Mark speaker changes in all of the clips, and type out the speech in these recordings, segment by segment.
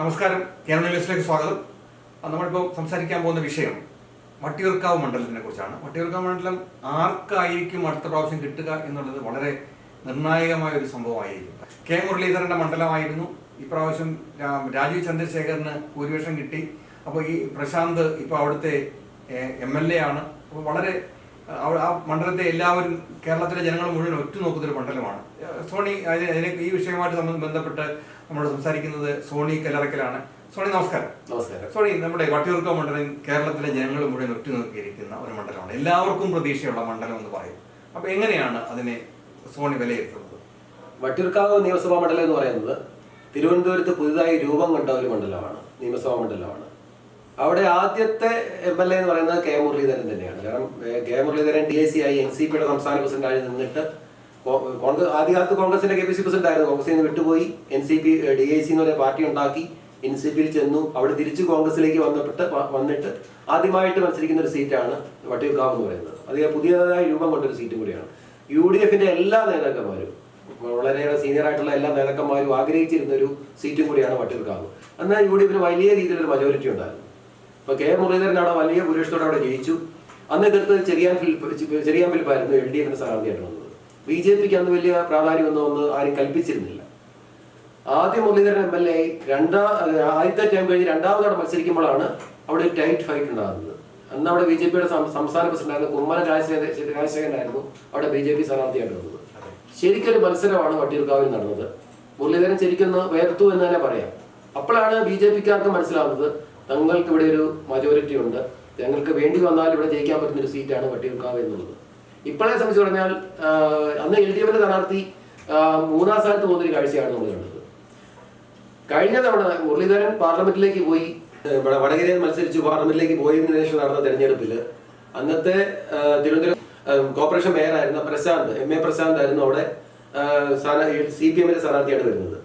Speaker 1: നമസ്കാരം. കേരള ന്യൂസിലേക്ക് സ്വാഗതം. നമ്മളിപ്പോൾ സംസാരിക്കാൻ പോകുന്ന വിഷയം വട്ടിയൂർക്കാവ് മണ്ഡലത്തിനെ കുറിച്ചാണ്. വട്ടിയൂർക്കാവ് മണ്ഡലം ആർക്കായിരിക്കും അടുത്ത പ്രാവശ്യം കിട്ടുക എന്നുള്ളത് വളരെ നിർണായകമായ ഒരു സംഭവമായിരിക്കും. കെ. മുരളീധരന്റെ മണ്ഡലമായിരുന്നു. ഇപ്രാവശ്യം രാജീവ് ചന്ദ്രശേഖറിന് ഭൂരിപക്ഷം കിട്ടി. അപ്പോൾ ഈ പ്രശാന്ത് ഇപ്പോൾ അവിടുത്തെ എം എൽ എ ആണ്. അപ്പോൾ വളരെ ആ, മണ്ഡലത്തെ എല്ലാവരും കേരളത്തിലെ ജനങ്ങൾ മുഴുവൻ ഒറ്റുനോക്കുന്ന ഒരു മണ്ഡലമാണ്. സോണി അതിന് ഈ വിഷയവുമായിട്ട് ബന്ധപ്പെട്ട് നമ്മൾ സംസാരിക്കുന്നത് സോണി കല്ലറക്കലാണ്. സോണി നമസ്കാരം.
Speaker 2: നമസ്കാരം.
Speaker 1: സോണി നമ്മുടെ വട്ടിയൂർക്ക മണ്ഡലം കേരളത്തിലെ ജനങ്ങൾ മുഴുവൻ ഒറ്റുനോക്കിയിരിക്കുന്ന ഒരു മണ്ഡലമാണ്. എല്ലാവർക്കും പ്രതീക്ഷയുള്ള മണ്ഡലം എന്ന് പറയും. അപ്പൊ എങ്ങനെയാണ് അതിനെ സോണി വിലയിരുത്തുന്നത്?
Speaker 2: വട്ടിയൂർക്കാവ് നിയമസഭാ മണ്ഡലം എന്ന് പറയുന്നത് തിരുവനന്തപുരത്ത് പുതുതായി രൂപം കൊണ്ട ഒരു മണ്ഡലമാണ്. നിയമസഭാ മണ്ഡലമാണ്. അവിടെ ആദ്യത്തെ എം എൽ എ എന്ന് പറയുന്നത് കെ മുരളീധരൻ തന്നെയാണ്. കാരണം K Muraleedharan D A C ആയി എൻ സി പിയുടെ സംസ്ഥാന പ്രസിഡന്റായി നിന്നിട്ട് കോൺഗ്രസ് ആദ്യകാലത്ത് കോൺഗ്രസിന്റെ കെ പി സി പ്രസിഡന്റ് ആയിരുന്നു കോൺഗ്രസിൽ നിന്ന് വിട്ടുപോയി. N C P D I C എന്ന് പറയുന്ന പാർട്ടി ഉണ്ടാക്കി. എൻ സി പിയിൽ ചെന്നു. അവിടെ തിരിച്ച് കോൺഗ്രസിലേക്ക് വന്നപ്പെട്ട് വന്നിട്ട് ആദ്യമായിട്ട് മത്സരിക്കുന്ന ഒരു സീറ്റാണ് വട്ടിയൂർക്കാവ് എന്ന് പറയുന്നത്. അത് പുതിയതായി രൂപം കൊണ്ടൊരു സീറ്റും കൂടിയാണ്. യു ഡി എഫിന്റെ എല്ലാ നേതാക്കന്മാരും വളരെയേറെ സീനിയർ ആയിട്ടുള്ള എല്ലാ നേതാക്കന്മാരും ആഗ്രഹിച്ചിരുന്ന ഒരു സീറ്റും കൂടിയാണ് വട്ടിയൂർക്കാവ്. എന്നാൽ യു ഡി എഫിന് വലിയ രീതിയിലൊരു മജോറിറ്റി ഉണ്ടായിരുന്നു. ഇപ്പൊ കെ മുരളീധരൻ അവിടെ വലിയ ഭൂരിപക്ഷത്തോടെ അവിടെ ജയിച്ചു. അന്ന് എതിർത്ത് ചെറിയാൻ ഫിലിപ്പ് ചെറിയാൻ ഫിലിപ്പായിരുന്നു എൽ ഡി എഫിന്റെ സ്ഥാനാർത്ഥിയായിട്ട് വന്നത് ബി ജെ പിക്ക് അന്ന് വലിയ പ്രാധാന്യമൊന്നും ഒന്ന് ആരും കൽപ്പിച്ചിരുന്നില്ല. ആദ്യം മുരളീധരൻ എം എൽ എ രണ്ടാം ആദ്യത്തെ ടൈം കഴിഞ്ഞ് രണ്ടാമതോടെ മത്സരിക്കുമ്പോഴാണ് അവിടെ ഒരു ടൈറ്റ് ഫൈറ്റ് ഉണ്ടാകുന്നത്. അന്ന് അവിടെ ബി ജെ പിയുടെ സംസ്ഥാന പ്രസിഡന്റായിരുന്നു കുമ്മന രാജശേഖരൻ രാജശേഖരനായിരുന്നു അവിടെ ബി ജെ പി സ്ഥാനാർത്ഥിയായിട്ട് വന്നത്. ശരിക്കൊരു മത്സരമാണ് വട്ടിയൂർക്കാവിൽ നടന്നത്. മുരളീധരൻ ശരിക്കൊന്ന് വേർത്തു എന്ന് തന്നെ പറയാം. അപ്പോഴാണ് ബി ജെ പിക്കാർക്ക് മനസ്സിലാവുന്നത് തങ്ങൾക്ക് ഇവിടെ ഒരു മജോറിറ്റി ഉണ്ട്. ഞങ്ങൾക്ക് വേണ്ടി വന്നാൽ ഇവിടെ ജയിക്കാൻ പറ്റുന്ന ഒരു സീറ്റാണ് വട്ടിയൂർക്കാവ് എന്നുള്ളത്. ഇപ്പോഴെ സംബന്ധിച്ച് പറഞ്ഞാൽ അന്ന് എൽ ഡി എഫിന്റെ സ്ഥാനാർത്ഥി മൂന്നാം സ്ഥാനത്ത് പോകുന്നൊരു കാഴ്ചയാണ് നമ്മൾ കണ്ടത്. കഴിഞ്ഞ തവണ മുരളീധരൻ പാർലമെന്റിലേക്ക് പോയി വടകരയിൽ മത്സരിച്ച് പാർലമെന്റിലേക്ക് പോയതിനു ശേഷം നടന്ന തെരഞ്ഞെടുപ്പിൽ അന്നത്തെ തിരുവനന്തപുരം കോർപ്പറേഷൻ മേയറായിരുന്ന പ്രശാന്ത് എം എ പ്രശാന്ത് ആയിരുന്നു അവിടെ സി പി എമ്മിന്റെ സ്ഥാനാർത്ഥിയാണ് വരുന്നത്.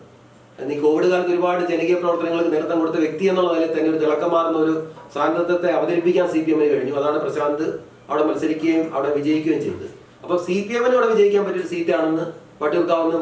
Speaker 2: ഈ കോവിഡ് കാലത്ത് ഒരുപാട് ജനകീയ പ്രവർത്തനങ്ങൾക്ക് നേതൃത്വം കൊടുത്ത വ്യക്തി എന്നുള്ള നിലയിൽ തന്നെ ഒരു തിളക്കം മാറുന്ന ഒരു സാന്നിധ്യത്തെ അവതരിപ്പിക്കാൻ സി പി എമ്മിന് കഴിഞ്ഞു. അതാണ് പ്രശാന്ത് അവിടെ മത്സരിക്കുകയും അവിടെ വിജയിക്കുകയും ചെയ്തത് അപ്പോൾ സി പി എമ്മിന് അവിടെ വിജയിക്കാൻ പറ്റിയൊരു സീറ്റാണെന്ന് വട്ടിയൂർക്കാവെന്ന്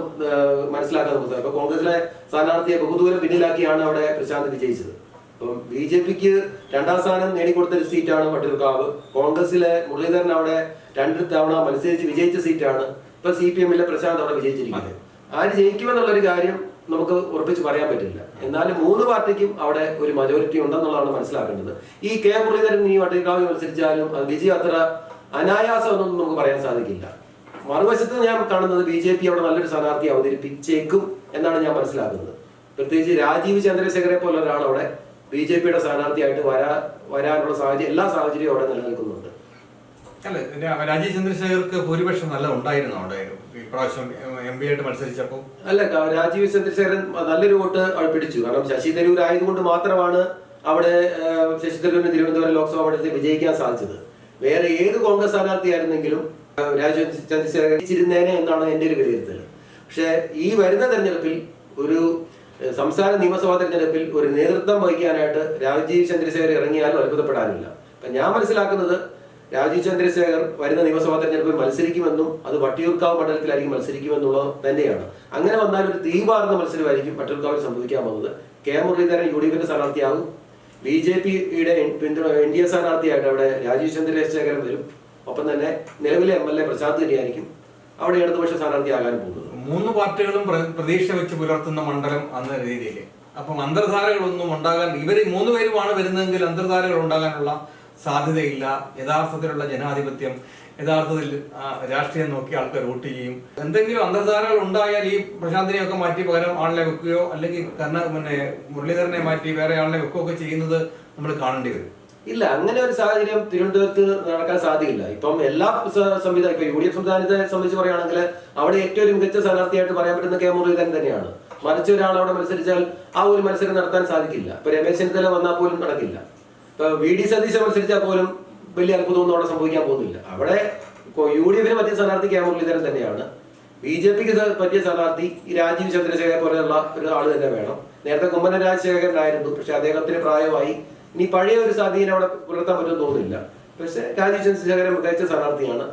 Speaker 2: മനസ്സിലാക്കാൻ നമുക്ക് അപ്പൊ കോൺഗ്രസിലെ സ്ഥാനാർത്ഥിയെ ബഹുദൂരം പിന്നിലാക്കിയാണ് അവിടെ പ്രശാന്ത് വിജയിച്ചത്. അപ്പം ബി ജെ പിക്ക് രണ്ടാം സ്ഥാനം നേടിക്കൊടുത്ത ഒരു സീറ്റാണ് വട്ടിയൂർക്കാവ് കോൺഗ്രസിലെ മുരളീധരൻ അവിടെ രണ്ട് തവണ മത്സരിച്ച് വിജയിച്ച സീറ്റാണ് ഇപ്പൊ സി പി എമ്മിലെ പ്രശാന്ത് അവിടെ വിജയിച്ചിരിക്കുന്നത്. ആര് ജയിക്കുമെന്നുള്ളൊരു കാര്യം നമുക്ക് ഉറപ്പിച്ച് പറയാൻ പറ്റില്ല. എന്നാലും മൂന്ന് പാർട്ടിക്കും അവിടെ ഒരു മജോറിറ്റി ഉണ്ടെന്നുള്ളതാണ് മനസ്സിലാക്കേണ്ടത്. ഈ കെ മുരളീധരൻ ഈ വട്ടിക്കാവ് മത്സരിച്ചാലും അത് വിജയ അത്ര അനായാസമെന്നൊന്നും നമുക്ക് പറയാൻ സാധിക്കില്ല. മറുവശത്ത് ഞാൻ കാണുന്നത് ബി ജെ പി അവിടെ നല്ലൊരു സ്ഥാനാർത്ഥി അവതരിപ്പിച്ചേക്കും എന്നാണ് ഞാൻ മനസ്സിലാക്കുന്നത്. പ്രത്യേകിച്ച് രാജീവ് ചന്ദ്രശേഖരെ പോലെ ഒരാൾ അവിടെ ബി ജെ പിയുടെ സ്ഥാനാർത്ഥിയായിട്ട് വരാ വരാനുള്ള സാഹചര്യം എല്ലാ സാഹചര്യവും അവിടെ നിലനിൽക്കുന്നുണ്ട്.
Speaker 1: അല്ല രാജീവ് ചന്ദ്രശേഖർക്ക് ഭൂരിപക്ഷം നല്ല ഉണ്ടായിരുന്നു അവിടെ. ഇപ്രാവശ്യം എം പി ആയിട്ട് മത്സരിച്ചപ്പോൾ.
Speaker 2: അല്ല രാജീവ് ചന്ദ്രശേഖരൻ നല്ലൊരു വോട്ട് അവിടെ പിടിച്ചു. കാരണം ശശി തരൂർ ആയതുകൊണ്ട് മാത്രമാണ് അവിടെ ശശി തരൂരിന് തിരുവനന്തപുരം ലോക്സഭാ മണ്ഡലത്തിൽ വിജയിക്കാൻ സാധിച്ചത്. വേറെ ഏത് കോൺഗ്രസ് സ്ഥാനാർത്ഥിയായിരുന്നെങ്കിലും രാജീവ് ചന്ദ്രശേഖരൻ ജയിച്ചിരുന്നേനെ എന്നാണ് എന്റെ ഒരു വിലയിരുത്തൽ. പക്ഷേ ഈ വരുന്ന തെരഞ്ഞെടുപ്പിൽ ഒരു സംസ്ഥാന നിയമസഭാ തെരഞ്ഞെടുപ്പിൽ ഒരു നേതൃത്വം വഹിക്കാനായിട്ട് രാജീവ് ചന്ദ്രശേഖർ ഇറങ്ങിയാലും അത്ഭുതപ്പെടാനില്ല. അപ്പം ഞാൻ മനസ്സിലാക്കുന്നത് രാജീവ് ചന്ദ്രശേഖർ വരുന്ന നിയമസഭാ തെരഞ്ഞെടുപ്പിൽ മത്സരിക്കുമെന്നും അത് വട്ടിയൂർക്കാവ് മണ്ഡലത്തിലായിരിക്കും മത്സരിക്കുമെന്നുള്ളത് തന്നെയാണ്. അങ്ങനെ വന്നാൽ ഒരു തീവാർന്ന മത്സരമായിരിക്കും വട്ടിയൂർക്കാവിൽ സംഭവിക്കാൻ പോകുന്നത് കെ മുരളീധരൻ യു ഡി എഫിന്റെ സ്ഥാനാർത്ഥിയാകും. ബി ജെ പിയുടെ പിന്തുണ എൻ ഡി എ സ്ഥാനാർത്ഥിയായിട്ട് അവിടെ രാജീവ് ചന്ദ്രശേഖരൻ വരും. ഒപ്പം തന്നെ നിലവിലെ എം എൽ എ പ്രശാന്ത് ഗിരിയായിരിക്കും അവിടെ ഇടതുപക്ഷ സ്ഥാനാർത്ഥിയാകാൻ പോകുന്നത്.
Speaker 1: മൂന്ന് പാർട്ടികളും പ്ര- പ്രതീക്ഷ വെച്ച് പുലർത്തുന്ന മണ്ഡലം എന്ന രീതിയിൽ അപ്പം അന്തർധാരകളൊന്നും ഉണ്ടാകാൻ ഇവർ മൂന്ന് പേരുമാണ് വരുന്നതെങ്കിൽ അന്തർധാരകൾ ഉണ്ടാകാനുള്ള സാധ്യതയില്ല. യഥാർത്ഥത്തിലുള്ള ജനാധിപത്യം യഥാർത്ഥത്തിൽ രാഷ്ട്രീയം നോക്കി ആൾക്കാർ വോട്ട് ചെയ്യും. എന്തെങ്കിലും അന്തർധാരകൾ ഉണ്ടായാൽ ഈ പ്രശാന്തിനെയൊക്കെ മാറ്റി പകരം ആളിനെ വെക്കുകയോ അല്ലെങ്കിൽ കർണ പിന്നെ മുരളീധരനെ മാറ്റി വേറെ ആളിനെ വെക്കുകയൊക്കെ ചെയ്യുന്നത് നമ്മൾ കാണേണ്ടി വരും.
Speaker 2: ഇല്ല അങ്ങനെ ഒരു സാഹചര്യം തിരുവനന്തപുരത്ത് നടക്കാൻ സാധ്യമില്ല ഇപ്പം എല്ലാ സംവിധാനം ഇപ്പൊ യു ഡി എഫ് സംവിധാനത്തെ സംബന്ധിച്ച് പറയുകയാണെങ്കിൽ അവിടെ ഏറ്റവും മികച്ച സ്ഥാനാർത്ഥിയായിട്ട് പറയാൻ പറ്റുന്ന കെ മുരളീധരൻ തന്നെയാണ്. മറിച്ച് ഒരാൾ അവിടെ മത്സരിച്ചാൽ ആ ഒരു മത്സരം നടത്താൻ സാധിക്കില്ല. ഇപ്പൊ രമേശ് ചെന്നിത്തല വന്നാൽ പോലും നടക്കില്ല. ഇപ്പൊ വി ഡി സതീശൻ മത്സരിച്ചാൽ പോലും വലിയ അത്ഭുതമൊന്നും അവിടെ സംഭവിക്കാൻ പോകുന്നില്ല. അവിടെ യു ഡി എഫിന് പറ്റിയ സ്ഥാനാർത്ഥി കെ മുരളീധരൻ തന്നെയാണ്. ബി ജെ പിക്ക് പറ്റിയ സ്ഥാനാർത്ഥി രാജീവ് ചന്ദ്രശേഖർ പോലെയുള്ള ഒരു ആൾ തന്നെ വേണം. നേരത്തെ കുമ്മന രാജശേഖരനായിരുന്നു പക്ഷെ അദ്ദേഹത്തിന് പ്രായമായി. ഇനി പഴയ ഒരു സ്വാധീനം അവിടെ പുലർത്താൻ പറ്റുമെന്ന് തോന്നുന്നില്ല. പക്ഷെ രാജീവ് ചന്ദ്രശേഖരൻ മികച്ച സ്ഥാനാർത്ഥിയാണ്.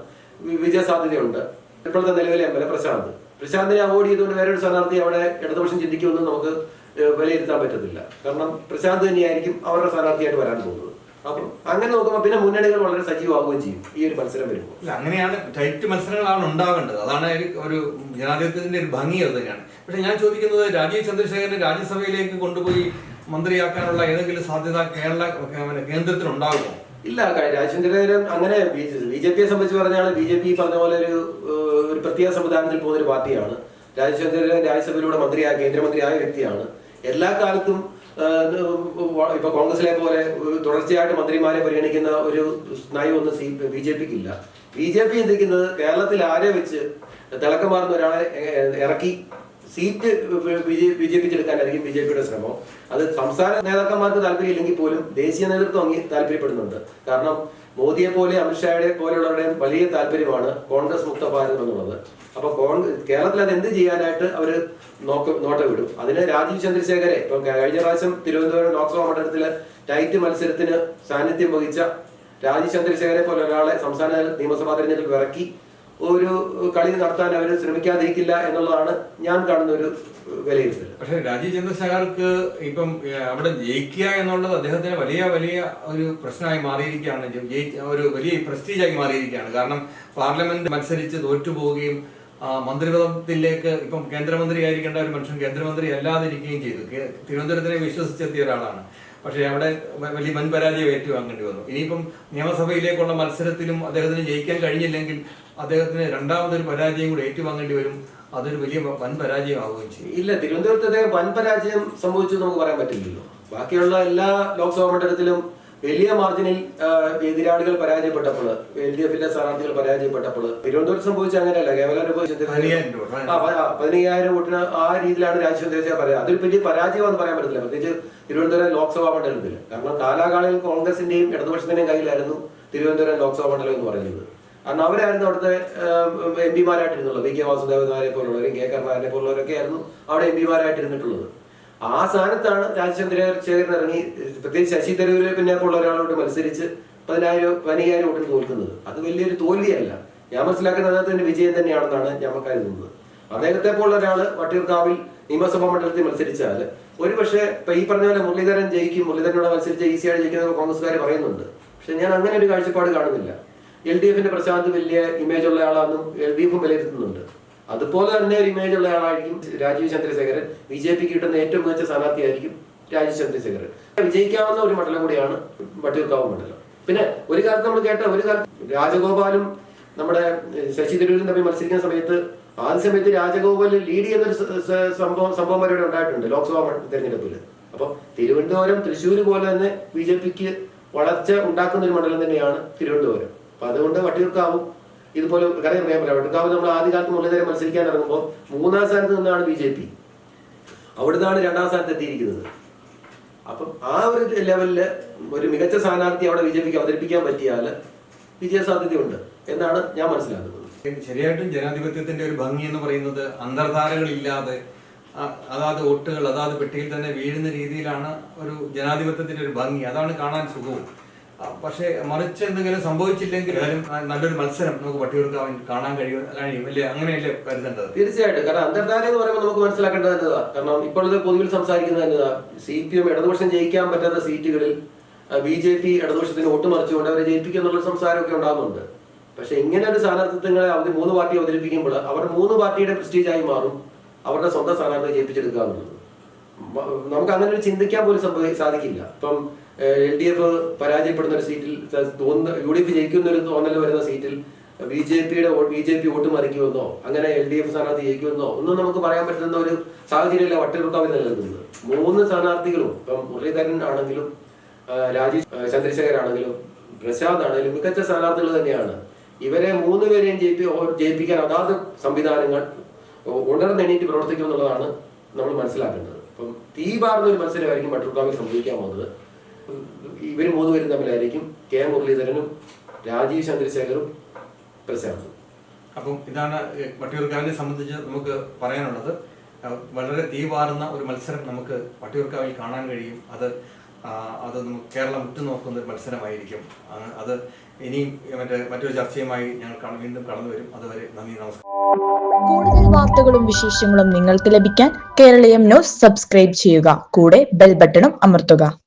Speaker 2: വിജയ സാധ്യതയുണ്ട് ഇപ്പോഴത്തെ നിലവിലെ എം എൽ എ പ്രശാന്ത്. പ്രശാന്തിനെ അവോയ്ഡ് ചെയ്തുകൊണ്ട് വേറൊരു സ്ഥാനാർത്ഥി അവിടെ ഇടതുപക്ഷം ചിന്തിക്കുമെന്ന് നമുക്ക് വിലയിരുത്താൻ പറ്റത്തില്ല. കാരണം പ്രശാന്ത് തന്നെയായിരിക്കും അവരുടെ സ്ഥാനാർത്ഥിയായിട്ട് വരാൻ പോകുന്നത്. അപ്പം അങ്ങനെ നോക്കുമ്പോൾ പിന്നെ മുന്നണികൾ വളരെ സജീവമാവുകയും ചെയ്യും. ഈ ഒരു മത്സരം വരുമ്പോൾ.
Speaker 1: അങ്ങനെയാണ് ടൈറ്റ് മത്സരങ്ങളാണ് ഉണ്ടാവേണ്ടത്. അതാണ് ഒരു- ജനാധിപത്യത്തിന്റെ ഒരു ഭംഗി അത് തന്നെയാണ്. പക്ഷെ ഞാൻ ചോദിക്കുന്നത് രാജീവ് ചന്ദ്രശേഖരനെ രാജ്യസഭയിലേക്ക് കൊണ്ടുപോയി മന്ത്രിയാക്കാനുള്ള ഏതെങ്കിലും സാധ്യത കേരള കേന്ദ്രത്തിൽ കേന്ദ്രത്തിനുണ്ടാകുമോ
Speaker 2: ഇല്ല രാജചന്ദ്രൻ അങ്ങനെ ബി ജെ പിയെ സംബന്ധിച്ച് പറഞ്ഞാൽ ബി ജെ പി പറഞ്ഞ പോലെ ഒരു ഒരു പ്രത്യേക സംവിധാനത്തിൽ പോകുന്ന ഒരു പാർട്ടിയാണ്. രാജചന്ദ്രൻ രാജ്യസഭയിലൂടെ മന്ത്രിയായ കേന്ദ്രമന്ത്രിയായ വ്യക്തിയാണ്. എല്ലാ കാലത്തും ഇപ്പൊ കോൺഗ്രസിലെ പോലെ തുടർച്ചയായിട്ട് മന്ത്രിമാരെ പരിഗണിക്കുന്ന ഒരു നയമൊന്നും സി ബി ജെ പിക്ക് ഇല്ല ബി ജെ പി ചിന്തിക്കുന്നത് കേരളത്തിൽ ആരെ വെച്ച് തിളക്കം മാറുന്ന ഒരാളെ ഇറക്കി സീറ്റ് പിക്ക് എടുക്കാനായിരിക്കും ബി ജെ പിയുടെ ശ്രമം. അത് സംസ്ഥാന നേതാക്കന്മാർക്ക് താല്പര്യമില്ലെങ്കിൽ പോലും ദേശീയ നേതൃത്വം അങ്ങ് താല്പര്യപ്പെടുന്നുണ്ട്. കാരണം മോദിയെ പോലെ അമിത്ഷായുടെ പോലെയുള്ളവരുടെയും വലിയ താല്പര്യമാണ് കോൺഗ്രസ് മുക്ത ഭാരതം എന്നുള്ളത്. അപ്പൊ കോൺഗ്രസ് കേരളത്തിൽ അത് എന്ത് ചെയ്യാനായിട്ട് അവർ നോക്ക നോട്ട വിടും അതിന് രാജീവ് ചന്ദ്രശേഖരെ ഇപ്പൊ കഴിഞ്ഞ പ്രാവശ്യം തിരുവനന്തപുരം ലോക്സഭാ മണ്ഡലത്തിലെ ടൈറ്റ് മത്സരത്തിന് സാന്നിധ്യം വഹിച്ച രാജീവ് ചന്ദ്രശേഖരെ പോലെ ഒരാളെ സംസ്ഥാന നിയമസഭാ തെരഞ്ഞെടുപ്പ് ഇറക്കി ഒരു കളി നടത്താൻ അവർ ശ്രമിക്കാതിരിക്കില്ല എന്നുള്ളതാണ് ഞാൻ കാണുന്ന ഒരു വിലയിരുത്തൽ.
Speaker 1: പക്ഷെ രാജീവ് ചന്ദ്രശേഖർക്ക് ഇപ്പം അവിടെ ജയിക്കുക എന്നുള്ളത് അദ്ദേഹത്തിന് വലിയ വലിയ ഒരു പ്രശ്നമായി മാറിയിരിക്കുകയാണ്. ഒരു വലിയ പ്രസ്റ്റീജായി മാറിയിരിക്കുകയാണ്. കാരണം പാർലമെന്റ് മത്സരിച്ച് തോറ്റുപോവുകയും മന്ത്രിപദത്തിലേക്ക് ഇപ്പം കേന്ദ്രമന്ത്രിയായിരിക്കേണ്ട ഒരു മനുഷ്യൻ കേന്ദ്രമന്ത്രി അല്ലാതെ ഇരിക്കുകയും ചെയ്തു തിരുവനന്തപുരത്തിനെ വിശ്വസിച്ചെത്തിയ ഒരാളാണ്. പക്ഷേ അവിടെ വലിയ വൻ പരാജയം ഏറ്റുവാങ്ങേണ്ടി വന്നു. ഇനിയിപ്പം നിയമസഭയിലേക്കുള്ള മത്സരത്തിലും അദ്ദേഹത്തിന് ജയിക്കാൻ കഴിഞ്ഞില്ലെങ്കിൽ അദ്ദേഹത്തിന് രണ്ടാമതൊരു പരാജയം കൂടി ഏറ്റുവാങ്ങേണ്ടി വരും. അതൊരു വലിയ വൻ പരാജയമാവുകയും ചെയ്യും.
Speaker 2: ഇല്ല തിരുവനന്തപുരത്ത് അദ്ദേഹം വൻ പരാജയം സംഭവിച്ചു നമുക്ക് പറയാൻ പറ്റില്ലല്ലോ. ബാക്കിയുള്ള എല്ലാ ലോക്സഭാ മണ്ഡലത്തിലും വലിയ മാർജിനിൽ എതിരാളികൾ പരാജയപ്പെട്ടപ്പോൾ എൽ ഡി എഫിന്റെ സ്ഥാനാർത്ഥികൾ പരാജയപ്പെട്ടപ്പോൾ തിരുവനന്തപുരത്ത് സംഭവിച്ച അങ്ങനെയല്ല കേവലം
Speaker 1: പതിനയ്യായിരം
Speaker 2: വോട്ടിന് ആ രീതിയിലാണ് രാജചന്ദ്രശേഖർ പറയാം അതൊരു വലിയ എന്ന് പറയാൻ പറ്റില്ല പ്രത്യേകിച്ച് തിരുവനന്തപുരം ലോക്സഭാ മണ്ഡലത്തിൽ. കാരണം കാലാകാലയിൽ കോൺഗ്രസിന്റെയും ഇടതുപക്ഷത്തിന്റെയും കയ്യിലായിരുന്നു തിരുവനന്തപുരം ലോക്സഭാ മണ്ഡലം എന്ന് പറയുന്നത്. കാരണം അവരായിരുന്നു അവിടുത്തെ എം പിമാരായിട്ടിരുന്നുള്ളത്. വി കെ വാസുദേവനാരെ പോലുള്ളവരും കെ കരുണാകരനെ പോലുള്ളവരൊക്കെ ആയിരുന്നു അവിടെ എം പിമാരായിട്ടിരുന്നിട്ടുള്ളത്. ആ സ്ഥാനത്താണ് രാജചന്ദ്രശേഖരൻ ഇറങ്ങി. പ്രത്യേകിച്ച് ശശി തരൂര് പിന്നെ ഉള്ള ഒരാളോട് മത്സരിച്ച് പതിനായിരം പതിനയ്യായിരം വോട്ടിന് തോൽക്കുന്നത്. അത് വലിയൊരു തോൽവിയല്ല. ഞാൻ മനസ്സിലാക്കുന്ന അദ്ദേഹത്തിന്റെ വിജയം തന്നെയാണെന്നാണ് ഞാൻ കരുതുന്നത്. അദ്ദേഹത്തെ പോലുള്ള ഒരാൾ വട്ടിയൂർക്കാവിൽ നിയമസഭാ മണ്ഡലത്തിൽ മത്സരിച്ചാൽ ഒരു പക്ഷേ ഇപ്പൊ ഈ പറഞ്ഞ പോലെ മുരളീധരൻ ജയിക്കും മുരളീധരനോട് മത്സരിച്ച് ഈസിയായി ജയിക്കുന്ന കോൺഗ്രസ്സുകാർ പറയുന്നുണ്ട്. പക്ഷെ ഞാൻ അങ്ങനെ ഒരു കാഴ്ചപ്പാട് കാണുന്നില്ല. എൽ ഡി എഫിന്റെ പ്രശാന്ത് വലിയ ഇമേജ് ഉള്ള ആളാണെന്നും എൽ ഡി എഫും വിലയിരുത്തുന്നുണ്ട്. അതുപോലെ തന്നെ ഒരു ഇമേജ് ഉള്ള ആളായിരിക്കും രാജീവ് ചന്ദ്രശേഖരൻ. ബി ജെ പിക്ക് കിട്ടുന്ന ഏറ്റവും മികച്ച സ്ഥാനാർത്ഥിയായിരിക്കും രാജീവ് ചന്ദ്രശേഖരൻ. വിജയിക്കാവുന്ന ഒരു മണ്ഡലം കൂടിയാണ് വട്ടിയൂർക്കാവ് മണ്ഡലം. പിന്നെ ഒരു കാലത്ത് നമ്മൾ കേട്ട ഒരു കാലത്ത് രാജഗോപാലും നമ്മുടെ ശശി തരൂരും തമ്മിൽ മത്സരിക്കുന്ന സമയത്ത് ആദ്യ സമയത്ത് രാജഗോപാൽ ലീഡ് ചെയ്യുന്ന ഒരു സ- സ- സംഭവം സംഭവം വരെ ഉണ്ടായിട്ടുണ്ട് ലോക്സഭാ തെരഞ്ഞെടുപ്പിൽ അപ്പൊ തിരുവനന്തപുരം തൃശ്ശൂർ പോലെ തന്നെ ബി ജെ പിക്ക് വളർച്ച ഉണ്ടാക്കുന്ന ഒരു മണ്ഡലം തന്നെയാണ് തിരുവനന്തപുരം. അപ്പൊ അതുകൊണ്ട് വട്ടിയൂർക്കാവും ഇതുപോലെ കാര്യം പറയാൻ പറ്റില്ല. വട്ടിയൂർക്കാവ് നമ്മൾ ആദ്യകാലത്ത് മുരളീധരൻ മത്സരിക്കാൻ ഇറങ്ങുമ്പോൾ മൂന്നാം സ്ഥാനത്ത് നിന്നാണ് ബി ജെ പി. അവിടുന്നാണ് രണ്ടാം സ്ഥാനത്ത് എത്തിയിരിക്കുന്നത്. അപ്പം ആ ഒരു ലെവലിൽ ഒരു മികച്ച സ്ഥാനാർത്ഥി അവിടെ ബി ജെ പിക്ക് അവതരിപ്പിക്കാൻ പറ്റിയാൽ വിജയ സാധ്യതയുണ്ട് എന്നാണ് ഞാൻ മനസ്സിലാക്കുന്നത്.
Speaker 1: ശരിയായിട്ടും ജനാധിപത്യത്തിന്റെ ഒരു ഭംഗി എന്ന് പറയുന്നത് അന്തർധാരകളില്ലാതെ അതാത് വോട്ടുകൾ അതാത് പെട്ടിയിൽ തന്നെ വീഴുന്ന രീതിയിലാണ് ഒരു ജനാധിപത്യത്തിന്റെ ഒരു ഭംഗി. അതാണ് കാണാൻ സുഖവും. പക്ഷേ മറിച്ച് എന്തെങ്കിലും സംഭവിച്ചില്ലെങ്കിൽ നല്ലൊരു മത്സരം നമുക്ക് വട്ടിയൂർക്കാവിൽ കാണാൻ കഴിയും കഴിയും. അല്ലേ? അങ്ങനെയല്ലേ കരുതേണ്ടത്?
Speaker 2: തീർച്ചയായിട്ടും. കാരണം അന്തർധാര എന്ന് പറയുമ്പോൾ നമുക്ക് മനസ്സിലാക്കേണ്ടത് എന്നതാ കാരണം ഇപ്പോഴത്തെ പൊതുവിൽ സംസാരിക്കുന്നത് എന്നതാ സി പി എം ഇടതുപക്ഷം ജയിക്കാൻ പറ്റാത്ത സീറ്റുകളിൽ ബി ജെ പി ഇടതുപക്ഷത്തിന് വോട്ട് മറിച്ചുകൊണ്ട് അവരെ ജയിപ്പിക്കുക എന്നുള്ള സംസാരമൊക്കെ ഉണ്ടാകുന്നുണ്ട്. പക്ഷെ ഇങ്ങനെ ഒരു സ്ഥാനാർത്ഥിത്വങ്ങളെ അവർ മൂന്ന് പാർട്ടി അവതരിപ്പിക്കുമ്പോൾ അവർ മൂന്ന് പാർട്ടിയുടെ പ്രസ്റ്റീജായി മാറും. അവരുടെ സ്വന്തം സ്ഥാനാർത്ഥിയെ ജയിപ്പിച്ചെടുക്കുക എന്നുള്ളത്. മ- നമുക്ക് അങ്ങനെ ഒരു ചിന്തിക്കാൻ പോലും സംഭവി സാധിക്കില്ല. ഇപ്പം എൽ ഡി എഫ് പരാജയപ്പെടുന്ന ഒരു സീറ്റിൽ തോന്നുന്ന യു ഡി എഫ് ജയിക്കുന്ന ഒരു തോന്നൽ വരുന്ന സീറ്റിൽ ബി ജെ പിയുടെ ബി ജെ പി വോട്ട് മറിക്കുമെന്നോ അങ്ങനെ എൽ ഡി എഫ് സ്ഥാനാർത്ഥി ജയിക്കുമെന്നോ ഒന്നും നമുക്ക് പറയാൻ പറ്റുന്ന ഒരു സാഹചര്യമല്ല വട്ടിയൂർക്കാവിൽ നിലനിൽക്കുന്നത്. മൂന്ന് സ്ഥാനാർത്ഥികളും ഇപ്പം മുരളീധരൻ ആണെങ്കിലും രാജീവ് ചന്ദ്രശേഖർ ആണെങ്കിലും പ്രസാദ് ആണെങ്കിലും മികച്ച സ്ഥാനാർത്ഥികൾ തന്നെയാണ്. ഇവരെ മൂന്ന് പേരെയും ജയിപ്പി ജയിപ്പിക്കാൻ അതാത് സംവിധാനങ്ങൾ ഉണർന്നെണീറ്റ് പ്രവർത്തിക്കും എന്നുള്ളതാണ് നമ്മൾ മനസ്സിലാക്കേണ്ടത്. അപ്പം തീ പാർന്ന ഒരു മത്സരമായിരിക്കും വട്ടിയൂർക്കാവിൽ സംഭവിക്കാൻ പോകുന്നത്. ഇവർ മൂന്ന് പേരും തമ്മിലായിരിക്കും കെ മുരളീധരനും രാജീവ് ചന്ദ്രശേഖറും പ്രശാന്തും.
Speaker 1: അപ്പം ഇതാണ് വട്ടിയൂർക്കാവിനെ സംബന്ധിച്ച് നമുക്ക് പറയാനുള്ളത്. വളരെ തീവാറുന്ന ഒരു മത്സരം നമുക്ക് വട്ടിയൂർക്കാവിൽ കാണാൻ കഴിയും. അത് അത് കേരളം ഉറ്റുനോക്കുന്ന ഒരു മത്സരമായിരിക്കും. അത് ഇനിയും മറ്റേ മറ്റൊരു ചർച്ചയുമായി ഞങ്ങൾ വീണ്ടും കടന്നു വരും അതുവരെ നന്ദി നമസ്കാരം.
Speaker 3: കൂടുതൽ വാർത്തകളും വിശേഷങ്ങളും നിങ്ങൾക്ക് ലഭിക്കാൻ കേരളീയം ന്യൂസ് സബ്സ്ക്രൈബ് ചെയ്യുക. കൂടെ ബെൽ ബട്ടണും അമർത്തുക.